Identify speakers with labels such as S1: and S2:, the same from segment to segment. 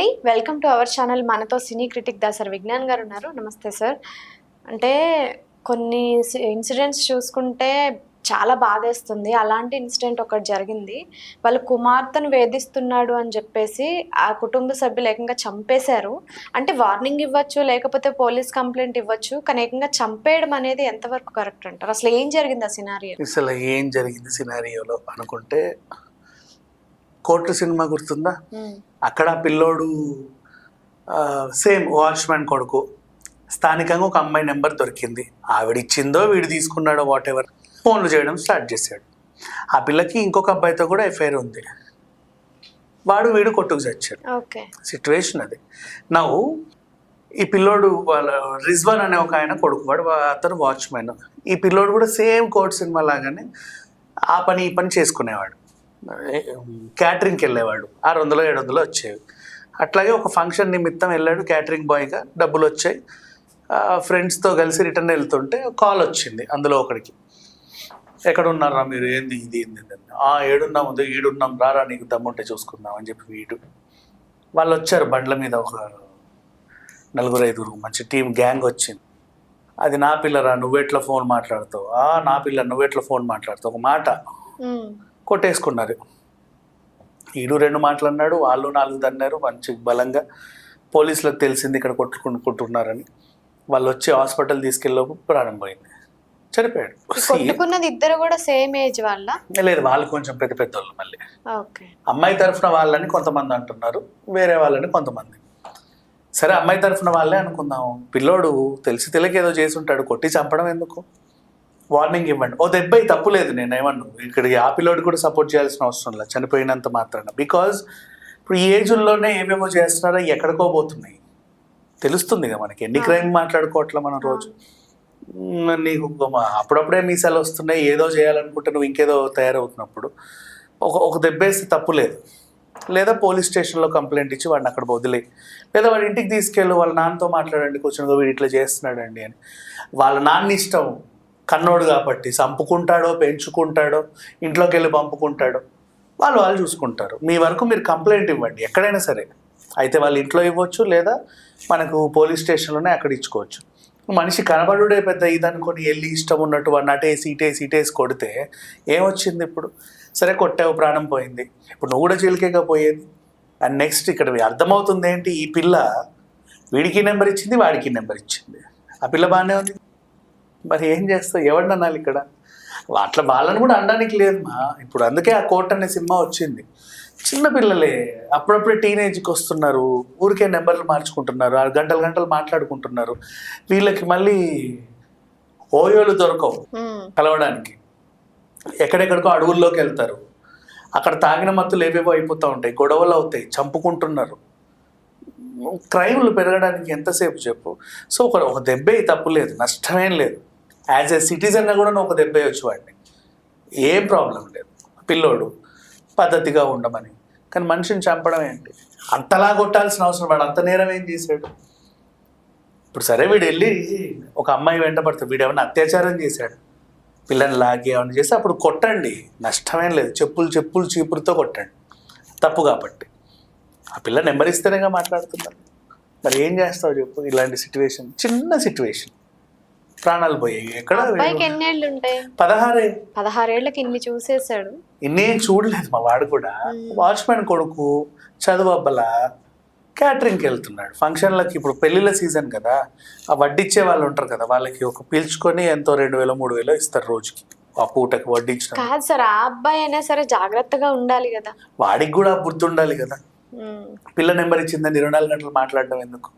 S1: అండి. Welcome to our channel మనతో cine critic Dasari Vignan గారు ఉన్నారు. నమస్తే సార్ అంటే కొన్ని ఇన్సిడెంట్స్ చూసుకుంటే చాలా బాధేస్తుంది. అలాంటి ఇన్సిడెంట్ ఒకటి జరిగింది. వాళ్ళ కుమార్తెను వేధిస్తున్నాడు అని చెప్పేసి ఆ కుటుంబ సభ్యులు ఏకంగా చంపేశారు. అంటే వార్నింగ్ ఇవ్వచ్చు లేకపోతే పోలీస్ కంప్లైంట్ ఇవ్వచ్చు కానీ ఏకంగా చంపేయడం అనేది ఎంతవరకు కరెక్ట్ అంటారు? అసలు ఏం జరిగింది ఆ సినారియో
S2: అసలు ఏం జరిగింది సినారియోలో అనుకుంటే కోర్టు సినిమా గుర్తుందా? అక్కడ ఆ పిల్లోడు సేమ్ వాచ్మెన్ కొడుకు. స్థానికంగా ఒక అమ్మాయి నెంబర్ దొరికింది. ఆవిడ ఇచ్చిందో వీడు తీసుకున్నాడో వాట్ ఎవర్ ఫోన్లు చేయడం స్టార్ట్ చేశాడు. ఆ పిల్లకి ఇంకొక అబ్బాయితో కూడా ఎఫ్ఐఆర్ ఉంది. వాడు వీడు కొట్టుకు చచ్చాడు.
S1: ఓకే.
S2: సిచ్యువేషన్ అది. నవ్వు ఈ పిల్లోడు వాళ్ళ రిజ్వాన్ అనే ఒక ఆయన కొడుకు. వాడు అతను వాచ్మెన్ ఈ పిల్లోడు కూడా సేమ్ కోర్ట్ సినిమా లాగానే ఆ పని ఈ పని చేసుకునేవాడు. క్యాటరింగ్కి వెళ్ళేవాడు ఆరు వందలు ఏడు వందలు వచ్చేవి. అట్లాగే ఒక ఫంక్షన్ నిమిత్తం వెళ్ళాడు క్యాటరింగ్ బాయ్గా డబ్బులు వచ్చాయి. ఫ్రెండ్స్తో కలిసి రిటర్న్ వెళ్తుంటే కాల్ వచ్చింది అందులో ఒకడికి. ఎక్కడున్నారా మీరు? ఏంది ఇది ఏంది ఆ ఏడున్నాం ఉంది ఈడున్నాం రారా నీకు దమ్ముంటే చూసుకుందాం అని చెప్పి వీడు. వాళ్ళు వచ్చారు బండ్ల మీద ఒక నలుగురు ఐదుగురు మంచి టీం గ్యాంగ్ వచ్చింది. అది నా పిల్లరా నువ్వెట్లా ఫోన్ మాట్లాడుతావు? ఆ నా పిల్ల నువ్వెట్లా ఫోన్ మాట్లాడుతావు? ఒక మాట. కొట్టేసుకున్నారు. ఈడు రెండు మాటలు అన్నాడు వాళ్ళు నాలుగు తన్నారు మంచి బలంగా పోలీసులకు తెలిసింది ఇక్కడ కొట్టుకుంటున్నారని. వాళ్ళు వచ్చి హాస్పిటల్ తీసుకెళ్ళలోపు ప్రాణం పోయింది. చనిపోయాడు.
S1: కొట్టుకున్నది ఇద్దరు కూడా సేమ్ ఏజ్ వాళ్ళ?
S2: లేదు వాళ్ళు కొంచెం పెద్ద పెద్ద వాళ్ళు మళ్ళీ అమ్మాయి తరఫున వాళ్ళని కొంతమంది అంటున్నారు వేరే వాళ్ళని కొంతమంది. సరే అమ్మాయి తరఫున వాళ్ళే అనుకుందాం. పిల్లోడు తెలిసి తెలియక ఏదో చేసి ఉంటాడు కొట్టి చంపడం ఎందుకు? వార్నింగ్ ఇవ్వండి. ఓ దెబ్బ తప్పు లేదు నేను ఏమన్నా? ఇక్కడ ఆ పిల్లోడు కూడా సపోర్ట్ చేయాల్సిన అవసరం లేదు చనిపోయినంత మాత్రాన. బికాజ్ ఇప్పుడు ఈ ఏజ్లోనే ఏమేమో చేస్తున్నారో ఎక్కడికో పోతున్నాయి. తెలుస్తుంది కదా మనకి ఎన్ని క్రైమ్ మాట్లాడుకోవట్లే మనం రోజు. నీకు అప్పుడప్పుడే మీసాలు వస్తున్నాయి ఏదో చేయాలనుకుంటే నువ్వు ఇంకేదో తయారవుతున్నప్పుడు. ఒక ఒక దెబ్బేస్తే తప్పు లేదు. లేదా పోలీస్ స్టేషన్లో కంప్లైంట్ ఇచ్చి వాడిని అక్కడ వదిలే. లేదా వాడి ఇంటికి తీసుకెళ్ళి వాళ్ళ నాన్నతో మాట్లాడండి కూర్చొని వీడు ఇట్లా చేస్తున్నాడండి అని. వాళ్ళ నాన్న ఇష్టం. కన్నోడు కాబట్టి చంపుకుంటాడో పెంచుకుంటాడో ఇంట్లోకి వెళ్ళి పంపుకుంటాడో వాళ్ళు వాళ్ళు చూసుకుంటారు. మీ వరకు మీరు కంప్లైంట్ ఇవ్వండి ఎక్కడైనా సరే. అయితే వాళ్ళ ఇంట్లో ఇవ్వచ్చు లేదా మనకు పోలీస్ స్టేషన్లోనే అక్కడ ఇచ్చుకోవచ్చు. మనిషి కనబడుడే పెద్ద ఇదనుకొని వెళ్ళి ఇష్టం ఉన్నట్టు వాడిని అటేసి ఇటేసి ఇటేసి కొడితే ఏమొచ్చింది ఇప్పుడు? సరే కొట్టావు ప్రాణం పోయింది. ఇప్పుడు నువ్వు కూడా జైలుకేగా పోయేది? అండ్ నెక్స్ట్ ఇక్కడ అర్థమవుతుంది ఏంటి ఈ పిల్ల వీడికి నెంబర్ ఇచ్చింది వాడికి నెంబర్ ఇచ్చింది. ఆ పిల్ల బాగానే ఉంది? మరి ఏం చేస్తావు? ఎవరిని అనాలి ఇక్కడ? అట్లా వాళ్ళని కూడా అనడానికి లేదు మా ఇప్పుడు అందుకే ఆ కోర్ట్ అనే సినిమా వచ్చింది. చిన్న పిల్లలే అప్పుడప్పుడే టీనేజ్కి వస్తున్నారు. ఊరికే నెంబర్లు మార్చుకుంటున్నారు. ఆ గంటలు గంటలు మాట్లాడుకుంటున్నారు. వీళ్ళకి మళ్ళీ ఓయోలు దొరకవు కలవడానికి. ఎక్కడెక్కడికో అడవుల్లోకి వెళ్తారు. అక్కడ తాగిన మత్తులు ఏవేవో అయిపోతూ ఉంటాయి. గొడవలు అవుతాయి. చంపుకుంటున్నారు. క్రైమ్లు పెరగడానికి ఎంతసేపు చెప్పు? సో ఒక ఒక దెబ్బే తప్పు లేదు. నష్టమేం లేదు. యాజ్ ఏ సిటిజన్గా కూడా నువ్వు ఒక దెబ్బేయచ్చు వాడిని. ఏం ప్రాబ్లం లేదు. పిల్లోడు పద్ధతిగా ఉండమని. కానీ మనిషిని చంపడం ఏంటి? అంతలా కొట్టాల్సిన అవసరం వాడు. అంత నేరం ఏం చేశాడు? ఇప్పుడు సరే వీడు వెళ్ళి ఒక అమ్మాయి వెంట పడుతుంది వీడు ఏమైనా అత్యాచారం చేశాడు? పిల్లని లాగి ఏమైనా చేస్తే అప్పుడు కొట్టండి. నష్టమేం లేదు. చెప్పులు చెప్పులు చీపురుతో కొట్టండి. తప్పు కాబట్టి. ఆ పిల్ల నెంబర్ ఇస్తేనేగా మాట్లాడుతున్నారు మరి ఏం చేస్తావు చెప్పు? ఇలాంటి సిచ్యువేషన్ చిన్న సిచ్యువేషన్ ప్రాణాలు పోయాయి. ఎక్కడ
S1: అబ్బాయికి ఎన్నేళ్ళు ఉంటాయి
S2: పదహారే.
S1: పదహారేళ్ళకి ఇన్ని చూసేసాడు
S2: ఇన్నేం చూడలేదు మా వాడు కూడా. వాచ్మెన్ కొడుకు చదువు అబ్బల క్యాటరింగ్కి వెళ్తున్నాడు. ఫంక్షన్లకి ఇప్పుడు పెళ్ళిళ్ళ సీజన్ కదా. ఆ వడ్డిచ్చే వాళ్ళు ఉంటారు కదా. వాళ్ళకి ఒక పీల్చుకొని ఎంతో రెండు వేలు మూడు వేలు ఇస్తారు రోజుకి. ఆ పూటకి వడ్డించిన
S1: కాదు సార్ ఆ అబ్బాయి అయినా సరే జాగ్రత్తగా ఉండాలి కదా.
S2: వాడికి కూడా బుద్ధి ఉండాలి కదా. పిల్ల నెంబర్ ఇచ్చిందని ఇరవై నాలుగు గంటలు మాట్లాడడం ఎందుకు?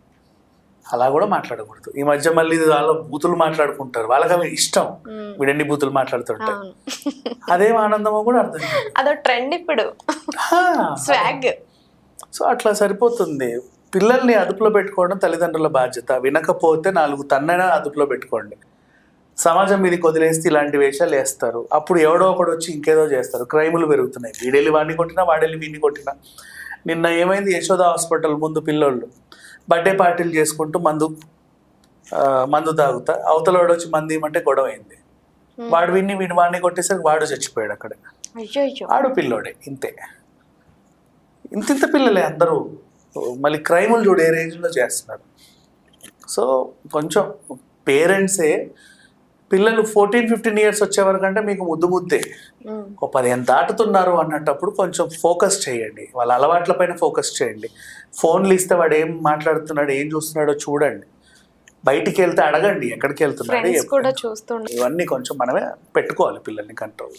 S2: అలా కూడా మాట్లాడకూడదు. ఈ మధ్య మళ్ళీ వాళ్ళ బూతులు మాట్లాడుకుంటారు. వాళ్ళకి అవి ఇష్టం. వీడన్ని బూతులు మాట్లాడుతుంటే.
S1: అవును.
S2: అదేం ఆనందమో కూడా అర్థం.
S1: అదో ట్రెండ్ ఇప్పుడు. స్వాగ్.
S2: సో అట్లా సరిపోతుంది. పిల్లల్ని అదుపులో పెట్టుకోవడం తల్లిదండ్రుల బాధ్యత. వినకపోతే నాలుగు తన్నైనా అదుపులో పెట్టుకోండి. సమాజం మీదకి వదిలేస్తే ఇలాంటి వేషాలు వేస్తారు. అప్పుడు ఎవడో ఒకడు వచ్చి ఇంకేదో చేస్తారు. క్రైములు పెరుగుతున్నాయి. వీడెళ్ళి వాడిని కొట్టినా వాడెళ్ళి వీడిని కొట్టినా. నిన్న ఏమైంది యశోద హాస్పిటల్ ముందు పిల్లోళ్ళు? బర్త్డే పార్టీలు చేసుకుంటూ మందు మందు తాగుతా. అవతల వాడు వచ్చి మంది ఇమ్మంటే గొడవ అయింది వాడు విన్ని వీడు వాడిని కొట్టేసరికి వాడు చచ్చిపోయాడు అక్కడ. ఆడు పిల్లోడే ఇంతే. ఇంత ఇంత పిల్లలే అందరూ. మళ్ళీ క్రైములు చూడు ఏ రేంజ్లో చేస్తున్నారు. సో కొంచెం పేరెంట్సే పిల్లలు ఫోర్టీన్ ఫిఫ్టీన్ ఇయర్స్ వచ్చే వరకు అంటే మీకు ముద్దు ముద్దే. ఒక పదిహేను దాటుతున్నారు అన్నటప్పుడు కొంచెం ఫోకస్ చేయండి. వాళ్ళ అలవాట్ల పైన ఫోకస్ చేయండి. ఫోన్లు ఇస్తే వాడు ఏం మాట్లాడుతున్నాడు ఏం చూస్తున్నాడో చూడండి. బయటికి వెళ్తే అడగండి ఎక్కడికి వెళ్తున్నాడు ఇవన్నీ కొంచెం మనమే పెట్టుకోవాలి పిల్లల్ని కంట్రోల్